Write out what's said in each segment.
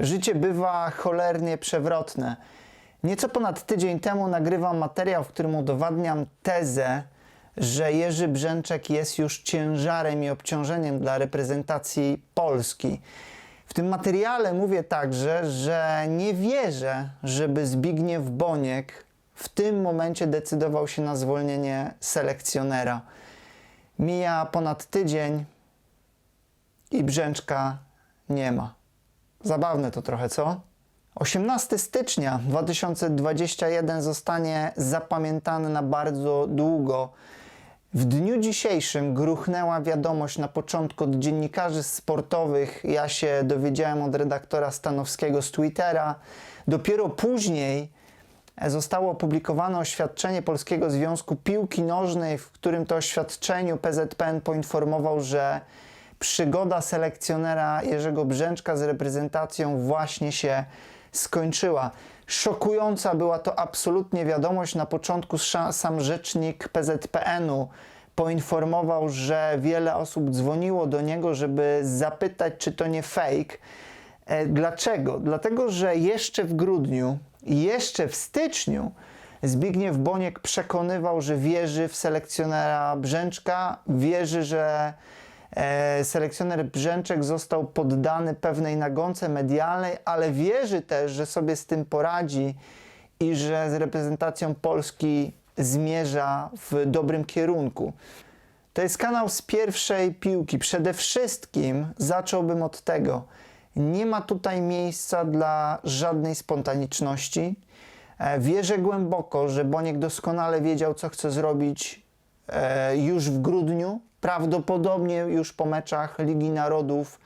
Życie bywa cholernie przewrotne. Nieco ponad tydzień temu nagrywam materiał, w którym udowadniam tezę, że Jerzy Brzęczek jest już ciężarem i obciążeniem dla reprezentacji Polski. W tym materiale mówię także, że nie wierzę, żeby Zbigniew Boniek w tym momencie decydował się na zwolnienie selekcjonera. Mija ponad tydzień i Brzęczka nie ma. Zabawne to trochę, co? 18 stycznia 2021 zostanie zapamiętany na bardzo długo. W dniu dzisiejszym gruchnęła wiadomość na początku od dziennikarzy sportowych. Ja się dowiedziałem od redaktora Stanowskiego z Twittera. Dopiero później zostało opublikowane oświadczenie Polskiego Związku Piłki Nożnej, w którym to oświadczeniu PZPN poinformował, że przygoda selekcjonera Jerzego Brzęczka z reprezentacją właśnie się skończyła. Szokująca była to absolutnie wiadomość. Na początku sam rzecznik PZPN-u poinformował, że wiele osób dzwoniło do niego, żeby zapytać, czy to nie fake. E, Dlaczego? Dlatego, że jeszcze w grudniu, jeszcze w styczniu Zbigniew Boniek przekonywał, że wierzy w selekcjonera Brzęczka, wierzy, że selekcjoner Brzęczek został poddany pewnej nagonce medialnej, ale wierzy też, że sobie z tym poradzi i że z reprezentacją Polski zmierza w dobrym kierunku. To jest kanał z pierwszej piłki. Przede wszystkim zacząłbym od tego. Nie ma tutaj miejsca dla żadnej spontaniczności. E, Wierzę głęboko, że Boniek doskonale wiedział, co chce zrobić e, już w grudniu. Prawdopodobnie już po meczach Ligi Narodów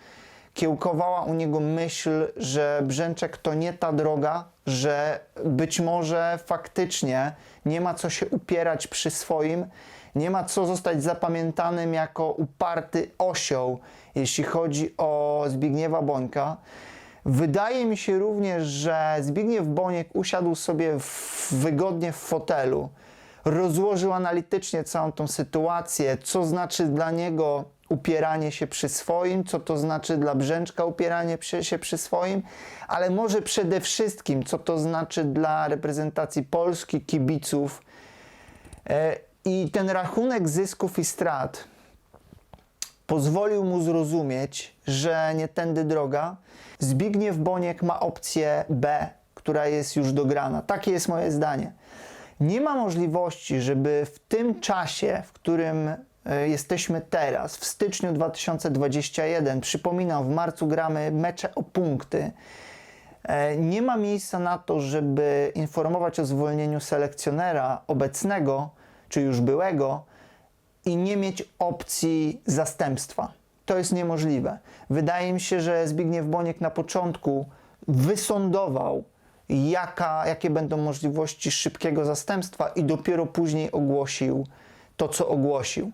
kiełkowała u niego myśl, że Brzęczek to nie ta droga, że być może faktycznie nie ma co się upierać przy swoim, nie ma co zostać zapamiętanym jako uparty osioł, jeśli chodzi o Zbigniewa Bońka. Wydaje mi się również, że Zbigniew Boniek usiadł sobie w, wygodnie w fotelu, rozłożył analitycznie całą tą sytuację, co znaczy dla niego upieranie się przy swoim, co to znaczy dla Brzęczka upieranie się przy swoim, ale może przede wszystkim, co to znaczy dla reprezentacji Polski, kibiców. E, I ten rachunek zysków i strat pozwolił mu zrozumieć, że nie tędy droga. Zbigniew Boniek ma opcję B, która jest już dograna. Takie jest moje zdanie. Nie ma możliwości, żeby w tym czasie, w którym e, jesteśmy teraz, w styczniu 2021, przypominam, w marcu gramy mecze o punkty, e, nie ma miejsca na to, żeby informować o zwolnieniu selekcjonera obecnego, czy już byłego, i nie mieć opcji zastępstwa. To jest niemożliwe. Wydaje mi się, że Zbigniew Boniek na początku wysądował, jaka, jakie będą możliwości szybkiego zastępstwa, i dopiero później ogłosił to, co ogłosił.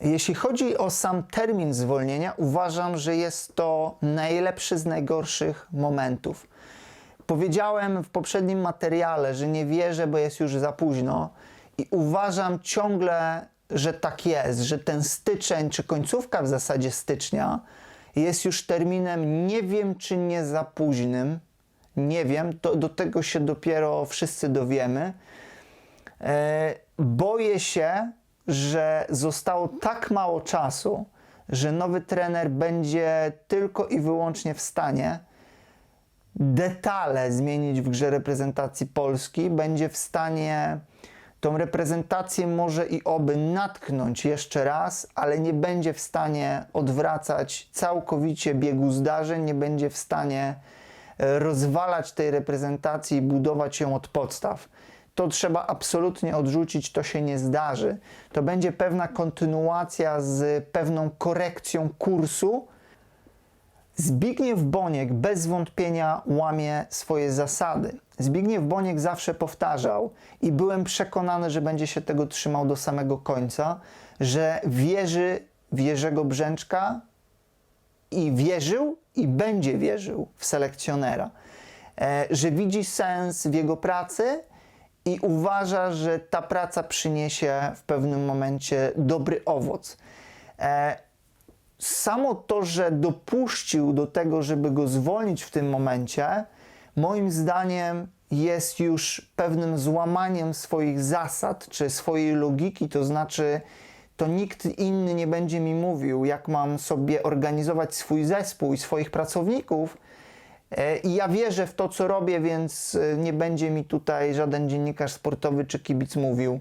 Jeśli chodzi o sam termin zwolnienia, uważam, że jest to najlepszy z najgorszych momentów. Powiedziałem w poprzednim materiale, że nie wierzę, bo jest już za późno i uważam ciągle, że tak jest, że ten styczeń, czy końcówka w zasadzie stycznia jest już terminem nie wiem czy nie za późnym, nie wiem, to do tego się dopiero wszyscy dowiemy. E, boję się, że zostało tak mało czasu, że nowy trener będzie tylko i wyłącznie w stanie detale zmienić w grze reprezentacji Polski, będzie w stanie tą reprezentację może i oby natknąć jeszcze raz, ale nie będzie w stanie odwracać całkowicie biegu zdarzeń, nie będzie w stanie rozwalać tej reprezentacji i budować ją od podstaw. To trzeba absolutnie odrzucić, to się nie zdarzy. To będzie pewna kontynuacja z pewną korekcją kursu, Zbigniew Boniek bez wątpienia łamie swoje zasady. Zbigniew Boniek zawsze powtarzał i byłem przekonany, że będzie się tego trzymał do samego końca, że wierzy w Jerzego Brzęczka i wierzył i będzie wierzył w selekcjonera. E, że widzi sens w jego pracy i uważa, że ta praca przyniesie w pewnym momencie dobry owoc. E, samo to, że dopuścił do tego, żeby go zwolnić w tym momencie, moim zdaniem jest już pewnym złamaniem swoich zasad czy swojej logiki, to znaczy to nikt inny nie będzie mi mówił, jak mam sobie organizować swój zespół i swoich pracowników. E, I ja wierzę w to, co robię, więc e, nie będzie mi tutaj żaden dziennikarz sportowy czy kibic mówił,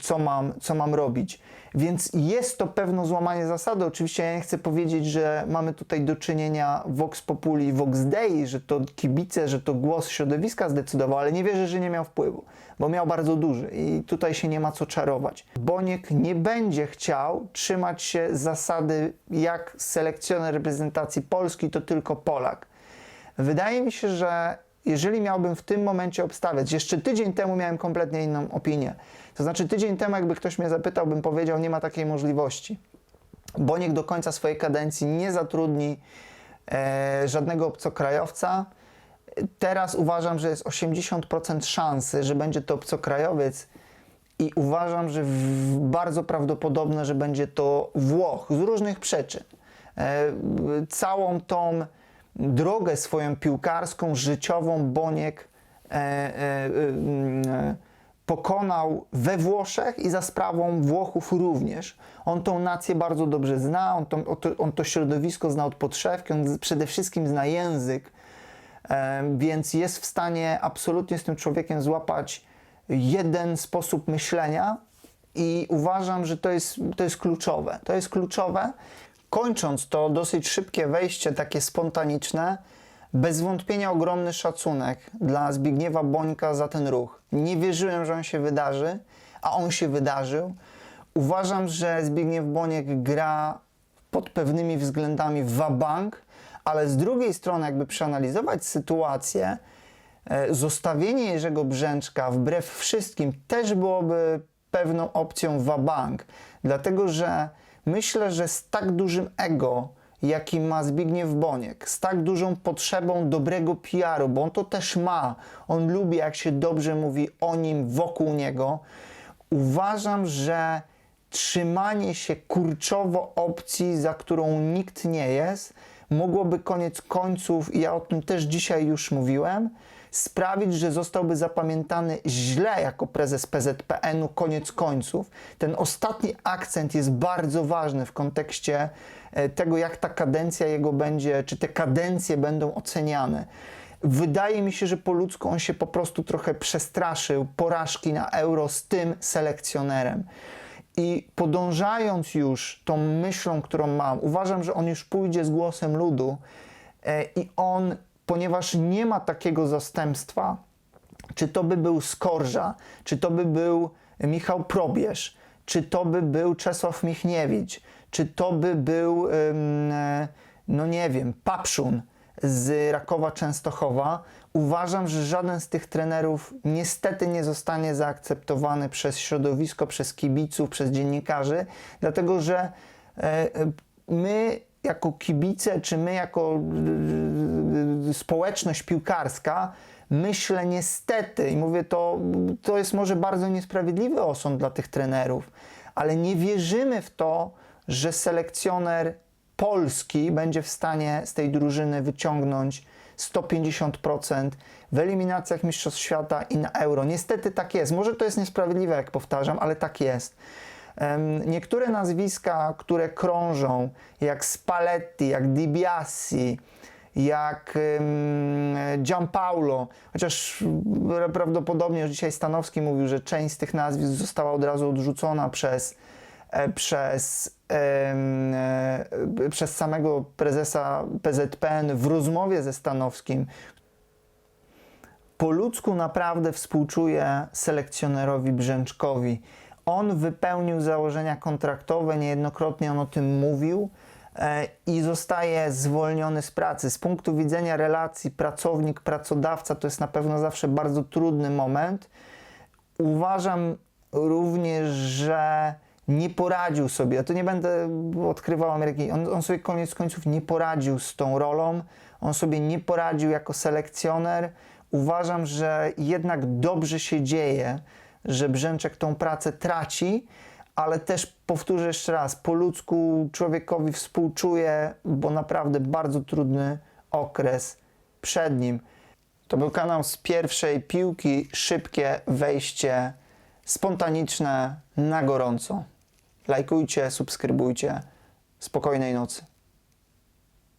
co mam, co mam robić. Więc jest to pewne złamanie zasady. Oczywiście ja nie chcę powiedzieć, że mamy tutaj do czynienia Vox Populi, Vox Dei, że to kibice, że to głos środowiska zdecydował, ale nie wierzę, że nie miał wpływu, bo miał bardzo duży i tutaj się nie ma co czarować. Boniek nie będzie chciał trzymać się zasady, jak selekcjoner reprezentacji Polski to tylko Polak. Wydaje mi się, że jeżeli miałbym w tym momencie obstawiać, jeszcze tydzień temu miałem kompletnie inną opinię. To znaczy, tydzień temu, jakby ktoś mnie zapytał, bym powiedział, nie ma takiej możliwości. Boniek do końca swojej kadencji nie zatrudni e, żadnego obcokrajowca. Teraz uważam, że jest 80% szansy, że będzie to obcokrajowiec i uważam, że w, bardzo prawdopodobne, że będzie to Włoch z różnych przyczyn. E, całą tą drogę swoją piłkarską, życiową Boniek e, e, e, pokonał we Włoszech i za sprawą Włochów również. On tą nację bardzo dobrze zna, on to, on to środowisko zna od podszewki, on przede wszystkim zna język, e, więc jest w stanie absolutnie z tym człowiekiem złapać jeden sposób myślenia i uważam, że to jest, to jest kluczowe. To jest kluczowe. Kończąc to dosyć szybkie wejście, takie spontaniczne, bez wątpienia ogromny szacunek dla Zbigniewa Bońka za ten ruch. Nie wierzyłem, że on się wydarzy, a on się wydarzył. Uważam, że Zbigniew Boniek gra pod pewnymi względami wabank, ale z drugiej strony, jakby przeanalizować sytuację, e, zostawienie Jerzego Brzęczka wbrew wszystkim też byłoby pewną opcją wabank, dlatego że myślę, że z tak dużym ego, jaki ma Zbigniew Boniek, z tak dużą potrzebą dobrego PR-u, bo on to też ma. On lubi, jak się dobrze mówi o nim, wokół niego. Uważam, że trzymanie się kurczowo opcji, za którą nikt nie jest, mogłoby koniec końców, i ja o tym też dzisiaj już mówiłem, sprawić, że zostałby zapamiętany źle jako prezes PZPN-u koniec końców. Ten ostatni akcent jest bardzo ważny w kontekście e, tego, jak ta kadencja jego będzie, czy te kadencje będą oceniane. Wydaje mi się, że po ludzku on się po prostu trochę przestraszył porażki na euro z tym selekcjonerem. I podążając już tą myślą, którą mam, uważam, że on już pójdzie z głosem ludu e, i on ponieważ nie ma takiego zastępstwa, czy to by był Skorża, czy to by był Michał Probierz, czy to by był Czesław Michniewicz, czy to by był, no nie wiem, Papszun z Rakowa Częstochowa, uważam, że żaden z tych trenerów niestety nie zostanie zaakceptowany przez środowisko, przez kibiców, przez dziennikarzy, dlatego że e, e, my jako kibice, czy my jako y, y, społeczność piłkarska, myślę niestety, i mówię to, to jest może bardzo niesprawiedliwy osąd dla tych trenerów, ale nie wierzymy w to, że selekcjoner polski będzie w stanie z tej drużyny wyciągnąć 150% w eliminacjach Mistrzostw Świata i na Euro. Niestety tak jest. Może to jest niesprawiedliwe, jak powtarzam, ale tak jest. Niektóre nazwiska, które krążą, jak Spalletti, jak Dibiasi, jak Gianpaolo, chociaż prawdopodobnie już dzisiaj Stanowski mówił, że część z tych nazwisk została od razu odrzucona przez, e, przez, e, przez samego prezesa PZPN w rozmowie ze Stanowskim. Po ludzku naprawdę współczuję selekcjonerowi Brzęczkowi on wypełnił założenia kontraktowe, niejednokrotnie on o tym mówił e, i zostaje zwolniony z pracy. Z punktu widzenia relacji pracownik-pracodawca to jest na pewno zawsze bardzo trudny moment. Uważam również, że nie poradził sobie, to nie będę odkrywał Ameryki, on, on sobie koniec końców nie poradził z tą rolą, on sobie nie poradził jako selekcjoner. Uważam, że jednak dobrze się dzieje, że Brzęczek tą pracę traci, ale też powtórzę jeszcze raz, po ludzku człowiekowi współczuję, bo naprawdę bardzo trudny okres przed nim. To był kanał z pierwszej piłki, szybkie wejście, spontaniczne, na gorąco. Lajkujcie, subskrybujcie. Spokojnej nocy.